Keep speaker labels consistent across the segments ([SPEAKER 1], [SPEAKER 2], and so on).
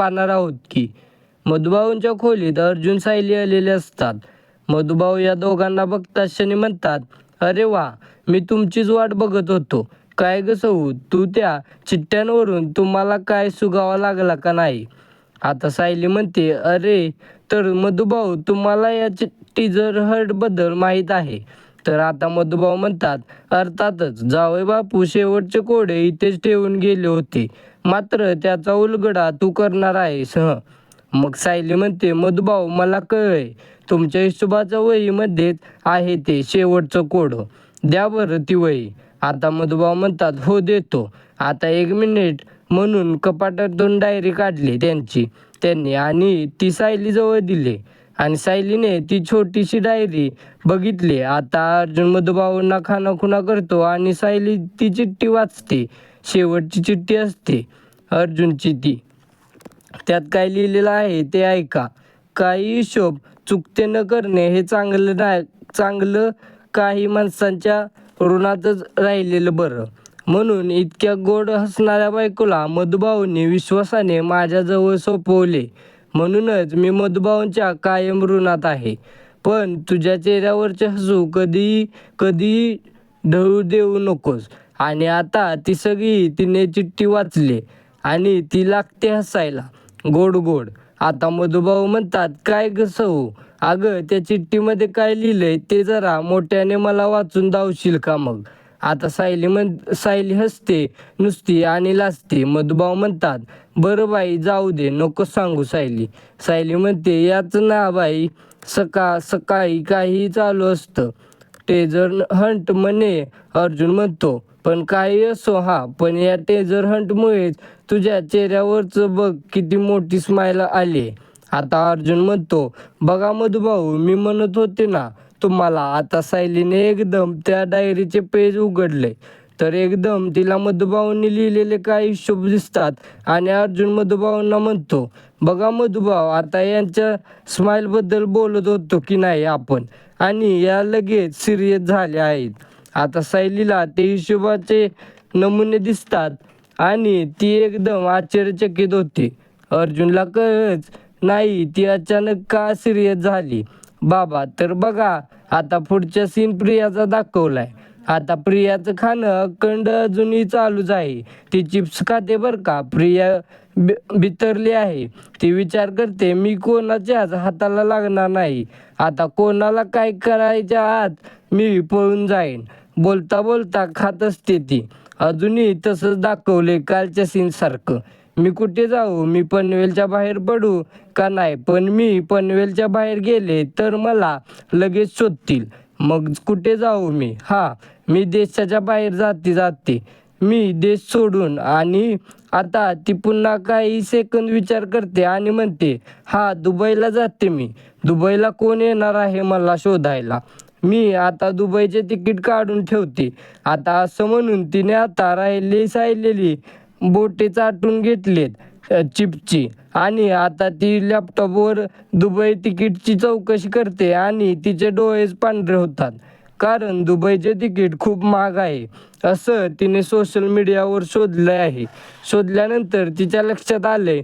[SPEAKER 1] पाहणार आहोत की मधुभाऊंच्या खोलीत अर्जुन सायली आलेले असतात. मधुभाऊ या दोघांना बघता क्षणी म्हणतात अरे वा मी तुमचीच वाट बघत होतो. काय ग सऊ तू त्या चिठ्ठ्यांवरून तुम्हाला काय सुगावा लागला का नाही? आता सायली म्हणते अरे तर मधुभाऊ तुम्हाला या टीजर हर्टबद्दल माहीत आहे. तर आता मधुभाऊ म्हणतात अर्थातच जावई बापू शेवटचे कोडे इथेच ठेवून गेले होते. मात्र त्याचा उलगडा तू करणार आहेस हं. मग सायली म्हणते मधुभाऊ मला कळय तुमच्या हिशोबाच्या वहीमध्येच आहे ते शेवटचं कोड. द्या बरं ती वही. आता मधुभाऊ म्हणतात हो देतो. आता एक मिनिट म्हणून कपाटातून डायरी काढली त्यांची. त्यांनी आणि ती सायलीजवळ दिली. आणि सायलीने ती छोटीशी डायरी बघितली. आता अर्जुन मधुभाऊंना खानाखुना करतो आणि सायली ती चिठ्ठी वाचते. शेवटची चिठ्ठी असते. अर्जुनची ती. त्यात काय लिहिलेलं आहे ते ऐका. काही हिशोब चुकते न करणे हे चांगलं नाही चांगलं काही माणसांच्या ऋणातच राहिलेलं बरं. म्हणून इतक्या गोड हसणाऱ्या बायकोला मधुभाऊंनी विश्वासाने माझ्याजवळ सोपवले. म्हणूनच मी मधुभाऊंच्या कायम ऋणात आहे. पण तुझ्या चेहऱ्यावरचे हसू कधी कधी ढळू देऊ नकोस. आणि आता ती सगळी तिने चिठ्ठी वाचली आणि ती लागते हसायला. गोड गोड. आता मधुभाऊ म्हणतात काय कसं सऊ अगं त्या चिठ्ठीमध्ये काय लिहिलंय ते जरा मोठ्याने मला वाचून दावशील का मग? आता सायली म्हण सायली हसते नुसती आणि लाजते मधुभाऊ म्हणतात बरं बाई जाऊ दे नको सांगू सायली. सायली म्हणते याच ना बाई सकाळ सकाळी काही चालू असतं. टेजर हंट म्हणे अर्जुन म्हणतो पण काही असो हा पण या टेजर हंटमुळेच तुझ्या चेहऱ्यावरचं बघ किती मोठी स्माईल आली. आता अर्जुन म्हणतो बघा मधुभाऊ मी म्हणत होते ना तुम्हाला आता सायलीने एकदम त्या डायरीचे पेज उघडले. तर एकदम तिला मधुभाऊंनी लिहिलेले काही हिशोब दिसतात आणि अर्जुन मधुभाऊंना म्हणतो बघा मधुभाऊ आता यांच्या स्माईलबद्दल बोलत होतो की नाही आपण? आणि या लगेच सिरियस झाल्या आहेत. आता सायलीला ते हिशोबाचे नमुने दिसतात आणि ती एकदम आश्चर्यचकित होती. अर्जुनला कळच नाही ती अचानक का सिरियस झाली. बाबा तर बघा आता पुढच्या सीन प्रियाचा दाखवलाय. आता प्रियाचं खाणं अखंड अजूनही चालूच आहे. ती चिप्स खाते बरं का? प्रिया बि- बितरली आहे. ती विचार करते मी कोणाच्याच हाताला लागणार नाही? आता कोणाला काय करायच्या आत मी पळून जाईन. बोलता बोलता खात असते ती. अजूनही तसंच दाखवले कालच्या सीन सारखं. मी कुठे जाऊ? मी पनवेलच्या बाहेर पडू. का नाही? पण मी पनवेलच्या बाहेर गेले तर मला लगेच शोधतील. मग कुठे जाऊ मी? हा मी देशाच्या बाहेर जाते जाते. मी देश सोडून आणि आता ती पुन्हा काही सेकंद विचार करते आणि म्हणते हा दुबईला जाते मी. दुबईला कोण येणार आहे मला शोधायला? मी आता दुबईचे तिकीट काढून ठेवते. आता असं म्हणून तिने आता राहिली सायलेली बोटे चाटून घेतलेत. चिपची. आणि आता ती लॅपटॉपवर दुबई तिकीटची चौकशी करते आणि तिचे डोळेच पांढरे होतात. कारण दुबईचे तिकीट खूप महाग आहे असं तिने सोशल मीडियावर शोधलं आहे. शोधल्यानंतर तिच्या लक्षात आले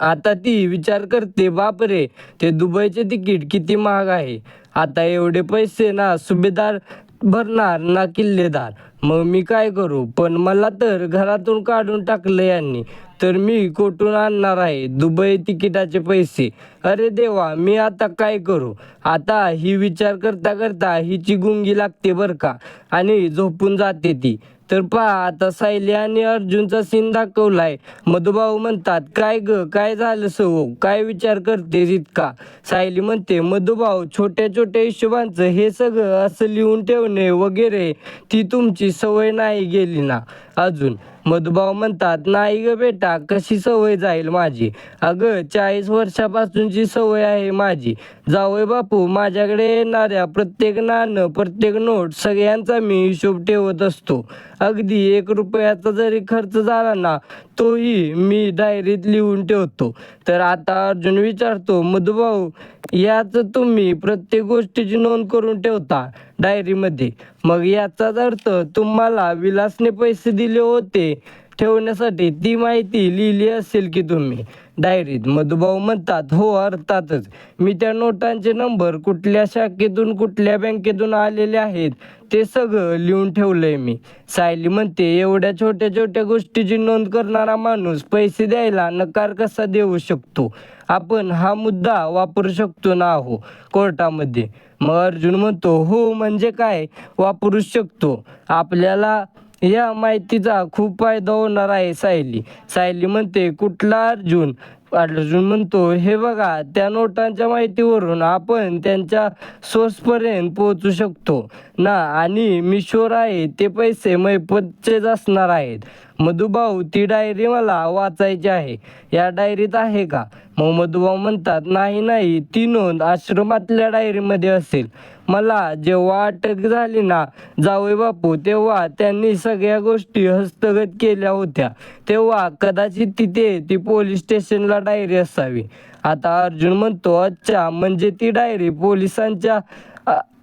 [SPEAKER 1] आता ती विचार करते बापरे ते दुबईचे तिकीट किती महाग आहे. आता एवढे पैसे ना सुभेदार भरणार ना किल्लेदार. मग मी काय करू? पण मला तर घरातून काढून टाकलं यांनी. तर मी कोठून आणणार आहे? दुबई तिकिटाचे पैसे. अरे देवा मी आता काय करू? आता ही विचार करता करता हिची गुंगी लागते बरं का? आणि झोपून जाते ती. तर पहा आता सायली आणि अर्जुनचा सीन दाखवलाय. मधुभाऊ म्हणतात काय ग काय झालं सो? काय विचार करते इतका? सायली म्हणते मधुभाऊ छोट्या छोट्या हिशोबांचं हे सगळं असं लिहून ठेवणे वगैरे ती तुमची सवय नाही गेली ना अजून. मधुभाऊ म्हणतात नाही ग बेटा कशी सवय जाईल माझी? अगं चाळीस वर्षापासूनची सवय आहे माझी. जावय बापू माझ्याकडे येणाऱ्या प्रत्येक नाणं प्रत्येक नोट सगळ्यांचा मी हिशोब ठेवत असतो. अगदी एक रुपयाचा जरी खर्च झाला ना तोही मी डायरीत लिहून ठेवतो. तर आता अर्जुन विचारतो मधुभाऊ याच तुम्ही प्रत्येक गोष्टीची नोंद करून ठेवता? डायरीमध्ये. मग याचाच अर्थ तुम्हाला विलासने पैसे दिले होते. ठेवण्यासाठी ती माहिती लिहिली असेल की तुम्ही. डायरीत मधुभाऊ म्हणतात हो अर्थातच. मी त्या नोटांचे नंबर कुठल्या शाखेतून कुठल्या बँकेतून आलेले आहेत ते सगळं लिहून ठेवलंय मी. सायली म्हणते एवढ्या छोट्या छोट्या गोष्टीची नोंद करणारा माणूस पैसे द्यायला नकार कसा देऊ शकतो? आपण हा मुद्दा वापरू शकतो ना हो कोर्टामध्ये. मग अर्जुन म्हणतो हो म्हणजे काय? वापरू शकतो. आपल्याला या माहितीचा खूप फायदा होणार आहे सायली. सायली म्हणते कुठला अर्जुन? अर्जुन म्हणतो हे बघा त्या नोटांच्या माहितीवरून आपण त्यांच्या सोर्सपर्यंत पोहोचू शकतो. ना आणि मी आहे ते पैसे मैपतचेच असणार आहेत. मधुभाऊ ती डायरी मला वाचायची आहे. या डायरीत आहे का? मग मधुभाऊ म्हणतात नाही नाही ती नोंद आश्रमातल्या डायरीमध्ये असेल. मला जेव्हा अटक झाली ना जावई बापू तेव्हा त्यांनी सगळ्या गोष्टी हस्तगत केल्या होत्या. तेव्हा कदाचित तिथे ती पोलीस स्टेशनला डायरी असावी. आता अर्जुन म्हणतो अच्छा म्हणजे ती डायरी पोलिसांच्या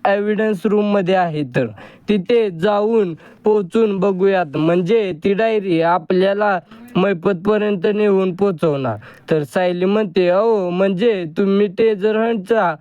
[SPEAKER 1] एव्हिडन्स रूममध्ये आहे तर. तिथे जाऊन पोचून बघूयात. म्हणजे ती डायरी आपल्याला मैपतपर्यंत नेऊन पोचवणार तर सायली म्हणते अहो म्हणजे तुम्ही टेजर हंटचा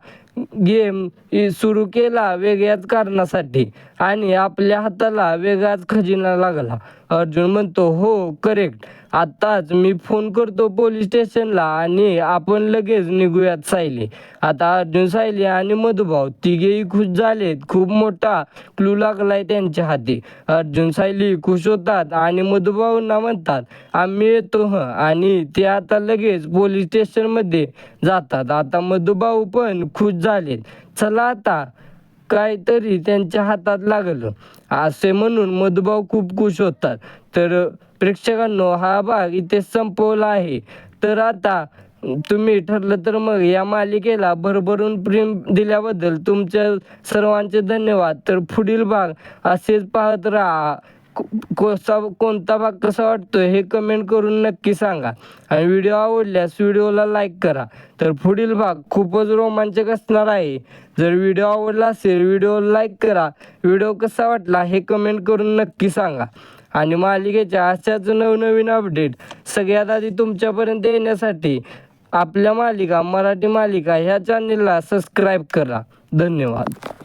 [SPEAKER 1] गेम सुरू केला वेगळ्याच कारणासाठी आणि आपल्या हाताला वेगळाच खजिना लागला. अर्जुन म्हणतो हो करेक्ट आत्ताच मी फोन करतो पोलीस स्टेशनला आणि आपण लगेच निघूयात सायली. आता अर्जुन सायली आणि मधुभाऊ तिघेही खुश झालेत. खूप मोठा क्लू लागलाय त्यांच्या हाती. अर्जुन सायली खुश होतात आणि मधुभाऊंना म्हणतात आम्ही येतो ह. आणि ते आता लगेच पोलीस स्टेशनमध्ये जातात. आता मधुभाऊ पण खुश झालेत. चला आता काहीतरी त्यांच्या हातात लागलं. असे म्हणून मधुभाऊ खूप खुश होतात. तर प्रेक्षकांनो हा भाग इथे संपवला आहे. तर आता तुम्ही ठरलं तर मग या मालिकेला भरभरून प्रेम दिल्याबद्दल तुमच्या सर्वांचे धन्यवाद. तर पुढील भाग असेच पाहत राहा. कसा कोणता भाग कसा वाटतो हे कमेंट करून नक्की सांगा. आणि व्हिडिओ आवडल्यास व्हिडिओला लाईक करा. तर पुढील भाग खूपच रोमांचक असणार आहे. जर व्हिडिओ आवडला असेल व्हिडिओ लाईक करा. व्हिडिओ कसा वाटला हे कमेंट करून नक्की सांगा. आणि मालिकेच्या अशाच नवनवीन अपडेट सगळ्यात आधी तुमच्यापर्यंत येण्यासाठी आपल्या मालिका मराठी मालिका ह्या चॅनेलला सबस्क्राईब करा. धन्यवाद.